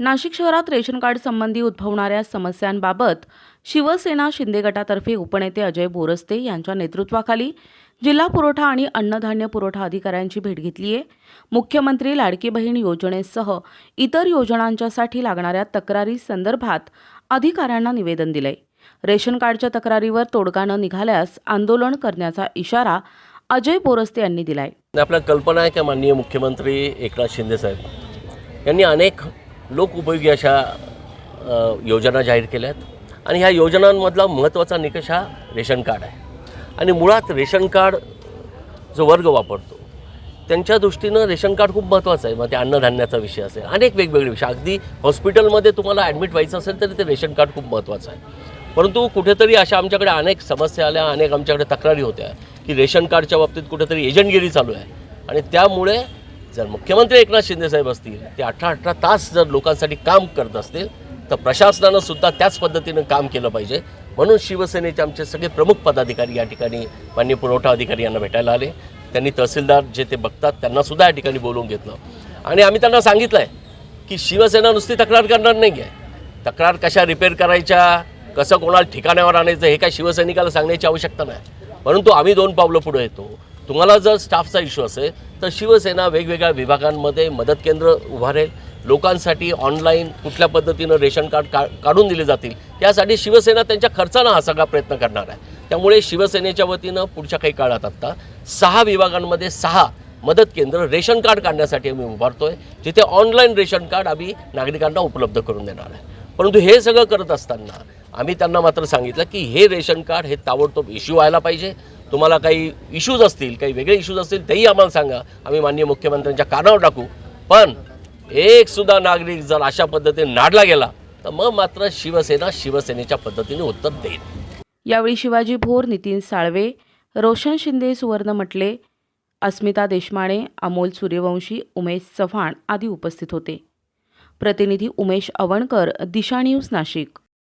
नाशिक शहरात ration card संबंधी उद्भवणाऱ्या समस्यांबाबत शिवसेना शिंदे गटातर्फे उपनेते अजय बोरस्ते यांच्या नेतृत्वाखाली जिल्हा पुरवठा आणि अन्नधान्य पुरवठा अधिकाऱ्यांची भेट घेतली आहे. मुख्यमंत्री लाडकी बहीण योजनेसह इतर योजनांच्यासाठी लागणाऱ्या तक्रारी संदर्भात अधिकाऱ्यांना निवेदन दिलंय. रेशन कार्डच्या तक्रारीवर तोडगा न निघाल्यास आंदोलन करण्याचा इशारा अजय बोरस्ते यांनी दिलाय. आपल्या कल्पना आहे का माननीय मुख्यमंत्री एकनाथ शिंदेसाहेब यांनी अनेक लोकउपयोगी अशा योजना जाहीर केल्या आहेत आणि ह्या योजनांमधला महत्त्वाचा निकष हा रेशन कार्ड आहे. आणि मुळात रेशन कार्ड जो वर्ग वापरतो त्यांच्या दृष्टीनं रेशन कार्ड खूप महत्त्वाचं आहे. मग ते अन्नधान्याचा विषय असेल अनेक वेगवेगळे विषय. अगदी हॉस्पिटलमध्ये तुम्हाला ॲडमिट व्हायचं असेल तरी ते रेशन कार्ड खूप महत्त्वाचं आहे. परंतु कुठेतरी अशा आमच्याकडे अनेक समस्या आल्या अनेक आमच्याकडे तक्रारी होत्या की रेशन कार्डच्या बाबतीत कुठेतरी एजंटगिरी चालू आहे. आणि त्यामुळे जर मुख्यमंत्री एकनाथ शिंदेसाहेब असतील ते अठरा अठरा तास जर लोकांसाठी काम करत असतील तर प्रशासनानं सुद्धा त्याच पद्धतीनं काम केलं पाहिजे. म्हणून शिवसेनेचे आमचे सगळे प्रमुख पदाधिकारी या ठिकाणी मान्य पुरवठा अधिकारी यांना भेटायला आले. त्यांनी तहसीलदार जे ते बघतात त्यांनासुद्धा या ठिकाणी बोलवून घेतलं. आणि आम्ही त्यांना सांगितलं आहे की शिवसेना नुसती तक्रार करणार नाही आहे तक्रार कशा रिपेअर करायच्या कसं कोणाला ठिकाणावर आणायचं हे काय शिवसैनिकाला सांगण्याची आवश्यकता नाही. परंतु आम्ही दोन पावलं पुढे येतो. तुम्हाला जर स्टाफचा इश्यू असेल तर शिवसेना वेगवेगळ्या विभागांमध्ये मदत केंद्र उभारेल लोकांसाठी ऑनलाईन कुठल्या पद्धतीनं रेशन कार्ड का काढून दिले जातील यासाठी शिवसेना त्यांच्या खर्चानं हा सगळा प्रयत्न करणार आहे. त्यामुळे शिवसेनेच्या वतीनं पुढच्या काही काळात आत्ता सहा विभागांमध्ये सहा मदत केंद्र रेशन कार्ड काढण्यासाठी आम्ही उभारतोय जिथे ऑनलाईन रेशन कार्ड आम्ही नागरिकांना उपलब्ध करून देणार आहे. परंतु हे सगळं करत असताना आम्ही त्यांना मात्र सांगितलं की हे रेशन कार्ड हे ताबडतोब इश्यू व्हायला पाहिजे. तुम्हाला काही इश्यूज असतील काही वेगळे इश्यूज असतील तेही आम्हाला सांगा. आम्ही माननीय मुख्यमंत्र्यांच्या कानावर टाकू. पण एक सुद्धा नागरिक जर अशा पद्धतीने नाडला गेला तर मग मात्र शिवसेना शिवसेनेच्या पद्धतीने उत्तर देईल. यावेळी शिवाजी भोर नितीन साळवे रोशन शिंदे सुवर्ण म्हटले अस्मिता देशमाणे अमोल सूर्यवंशी उमेश चव्हाण आदी उपस्थित होते. प्रतिनिधी उमेश अवणकर दिशा न्यूज नाशिक.